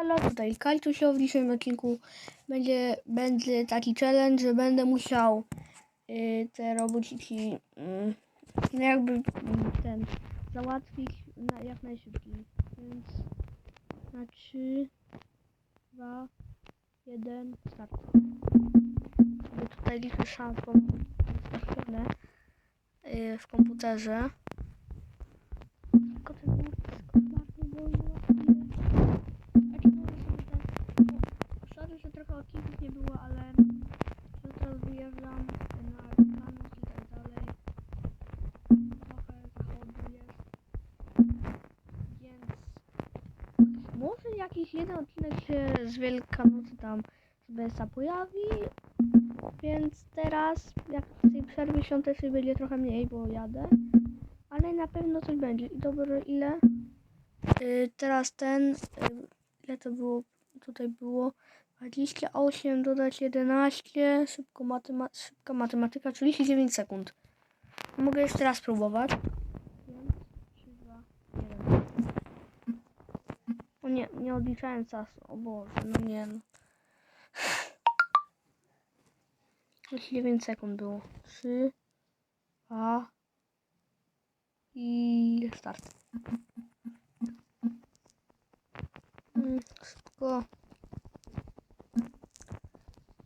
Halo, tutaj Kalciusio w dzisiejszym odcinku będzie, będzie taki challenge, że będę musiał y, te robociki y, no jakby y, ten załatwić na, jak najszybciej. Więc na 3, 2, 1, start. Sobie tutaj liczę szansą y, w komputerze. Tylko ten może jakiś jeden odcinek się z Wielkanocy tam z BSA pojawi. Więc teraz, jak tej przerwie świątecznej będzie trochę mniej, bo jadę. Ale na pewno coś będzie. I dobro ile? Y, teraz ten, y, ile to było, tutaj było 28, dodać 11, szybko matyma szybka matematyka, 39 sekund. Mogę jeszcze raz próbować. 5, 3, 2, 1. O nie, nie odliczałem czasu, o Boże, no nie no. 39 sekund było. 3, 2 i start. Mm, Szybko.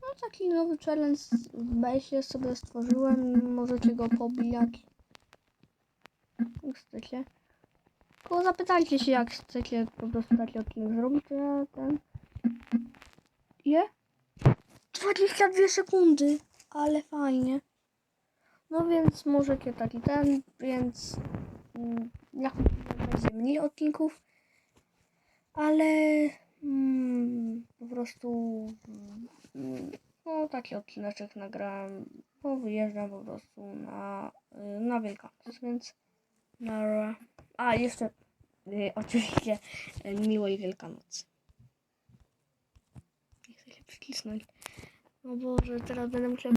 No taki nowy challenge w Basie sobie stworzyłem. Możecie go pobijać. Jak chcecie. Tylko zapytajcie się jak chcecie po prostu taki odcinek zrobić, to ja ten... Je? 22 sekundy! Ale fajnie. No więc możecie taki ten, więc... mm, Jak będzie mniej odcinków ale mm, po prostu mm, no taki odcineczek nagrałem, bo wyjeżdżam po prostu na, y, na Wielkanoc, więc na a jeszcze oczywiście y, miłej Wielkanocy. Nie chcę się przycisnąć. No Boże, teraz będę musiał